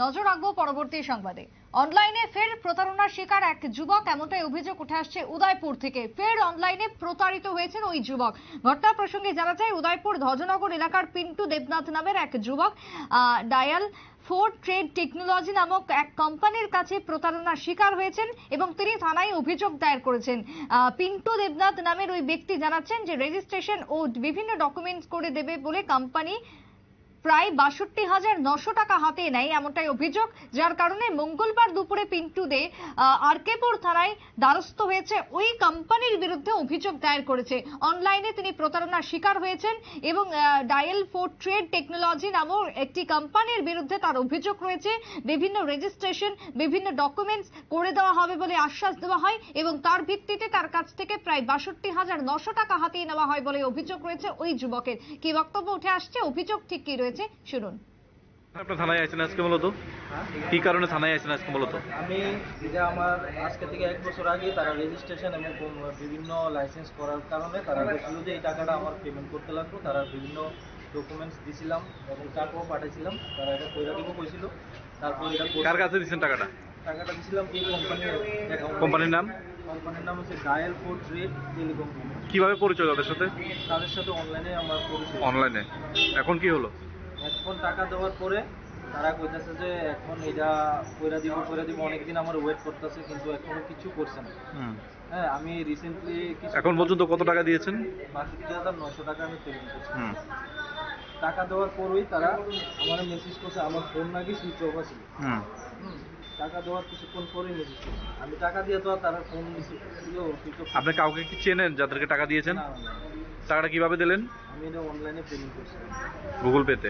নজর রাখব পরবর্তী সংবাদে। অনলাইনে ফের প্রতারণার শিকার এক যুবক, এমনটাই অভিযোগ উঠে আসছে উদয়পুর থেকে। ফের অনলাইনে প্রতারিত হয়েছেন ওই যুবক। ঘটনা প্রসঙ্গে জানা যায়, উদয়পুর ধ্বজনগর এলাকার পিন্টু দেবনাথ নামের এক যুবক ডায়াল ফোর ট্রেড টেকনোলজি নামক এক কোম্পানির কাছে প্রতারণার শিকার হয়েছেন এবং তিনি থানায় অভিযোগ দায়ের করেছেন। পিন্টু দেবনাথ নামের ওই ব্যক্তি জানাচ্ছেন যে রেজিস্ট্রেশন ও বিভিন্ন ডকুমেন্টস করে দেবে বলে কোম্পানি প্রায় বাষট্টি হাজার নশো টাকা হাতে নেয় এমনটাই অভিযোগ, যার কারণে মঙ্গলবার দুপুরে পিন্টু দে আরকেপুর থানায় দ্বারস্থ হয়েছে। ওই কোম্পানির বিরুদ্ধে অভিযোগ দায়ের করেছে। অনলাইনে তিনি প্রতারণার শিকার হয়েছেন এবং ডায়াল ফোর ট্রেড টেকনোলজি নামক একটি কোম্পানির বিরুদ্ধে তার অভিযোগ রয়েছে। বিভিন্ন রেজিস্ট্রেশন বিভিন্ন ডকুমেন্টস করে দেওয়া হবে বলে আশ্বাস দেওয়া হয় এবং তার ভিত্তিতে তার কাছ থেকে প্রায় বাষট্টি হাজার নশো টাকা হাতিয়ে নেওয়া হয় বলে অভিযোগ রয়েছে ওই যুবকের। কি বক্তব্য উঠে আসছে? অভিযোগ ঠিক কি রয়েছে? শুনুন। আপনার থানায় আছেন আজকে মূলত? কি কারণে থানায় আছেন আজকে মূলত? আমি যে আমার আজকে থেকে এক বছর আগে তারা রেজিস্ট্রেশন এবং বিভিন্ন লাইসেন্স করার কারণে তারা বলছিল যে এই টাকাটা আমার পেমেন্ট করতে লাগতো তারা বিভিন্ন ডকুমেন্টস দিছিলাম এবং টাকাও পাঠাইছিলাম। তারা এটা কইরা দিব কইছিল। তারপর এটা কার কাছে দিচ্ছেন টাকাটা? টাকাটা দিছিলাম এই কোম্পানির কোম্পানির নাম? কোম্পানির নাম হচ্ছে ডায়াল ফোর ট্রেড টেলিকম কীভাবে পরিচয় তাদের সাথে? তাদের সাথে অনলাইনে আমার পরিচয়। অনলাইনে এখন কি হলো? এখন টাকা দেওয়ার পরে তারা কইতাছে যে এখন এটা কইরা দিব কইরা দিব অনেকদিন আমার ওয়েট করতেছে কিন্তু এখনও কিছু করছে না। হ্যাঁ আমি রিসেন্টলি এখন পর্যন্ত কত টাকা দিয়েছেন? বাষট্টি হাজার নশো টাকা আমি পেমেন্ট করছি। টাকা দেওয়ার পরেই তারা আমার মেসেজ করছে আমার ফোন নাকি সুইচ অফ আছে। টাকা দেওয়ার কিছুক্ষণ পরেই মেসেজ করছে। আমি টাকা দিয়ে তো তারা ফোন সুইচ অফ আপনি কাউকে কি চেনেন যাদেরকে টাকা দিয়েছেন? না, টাকাটা কীভাবে দিলেন? আমি এটা অনলাইনে পেমেন্ট করছি গুগল পেতে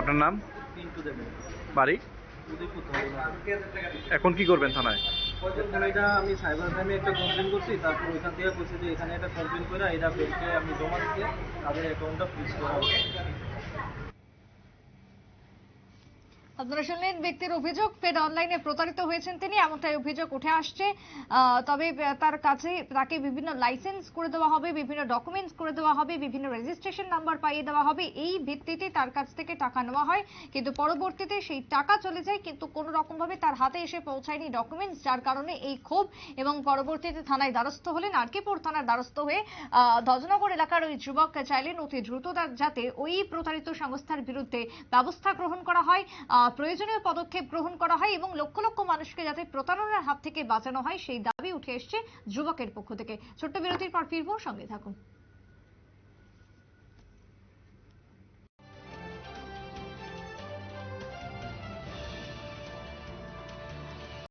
আপনার নাম? পিন্টু দেবেন বাড়ি? উদয়পুর এখন কি করবেন থানায়? এটা আমি সাইবার ক্রাইমে একটা কমপ্লেন করছি তারপর ওইখান থেকে কইছে যে এখানে একটা কমপ্লেন করে এটা ব্যাংকে আমি জমা দিতে তাদের অ্যাকাউন্টটা ফ্রিজ করা হবে আপনারা শুনলেন ব্যক্তির অভিযোগ, ফের অনলাইনে প্রতারিত হয়েছেন তিনি, এমনটাই অভিযোগ উঠে আসছে। তবে তার কাছে তাকে বিভিন্ন লাইসেন্স করে দেওয়া হবে, বিভিন্ন ডকুমেন্টস করে দেওয়া হবে, বিভিন্ন রেজিস্ট্রেশন নাম্বার পাইয়ে দেওয়া হবে। এই ভিত্তিতে তার কাছ থেকে টাকা নেওয়া হয়। কিন্তু পরবর্তীতে সেই টাকা চলে যায়, কিন্তু কোনো রকম ভাবে তার হাতে এসে পৌঁছায়নি ডকুমেন্টস যার কারণে এই ক্ষোভ এবং পরবর্তীতে থানায় দ্বারস্থ হলেন আরকেপুর থানার দ্বারস্থ হয়ে ধজনগর এলাকার ওই যুবক চাইলেন অতি দ্রুত যাতে ওই প্রতারিত সংস্থার বিরুদ্ধে ব্যবস্থা গ্রহণ করা হয়। প্রয়োজনীয় পদক্ষেপ গ্রহণ করা হয় এবং লক্ষ লক্ষ মানুষকে যাতে প্রতারণার হাত থেকে বাঁচানো হয়, সেই দাবি উঠে এসছে যুবকের পক্ষ থেকে। ছোট্ট বিরতির পর ফিরবো, সঙ্গে থাকুন।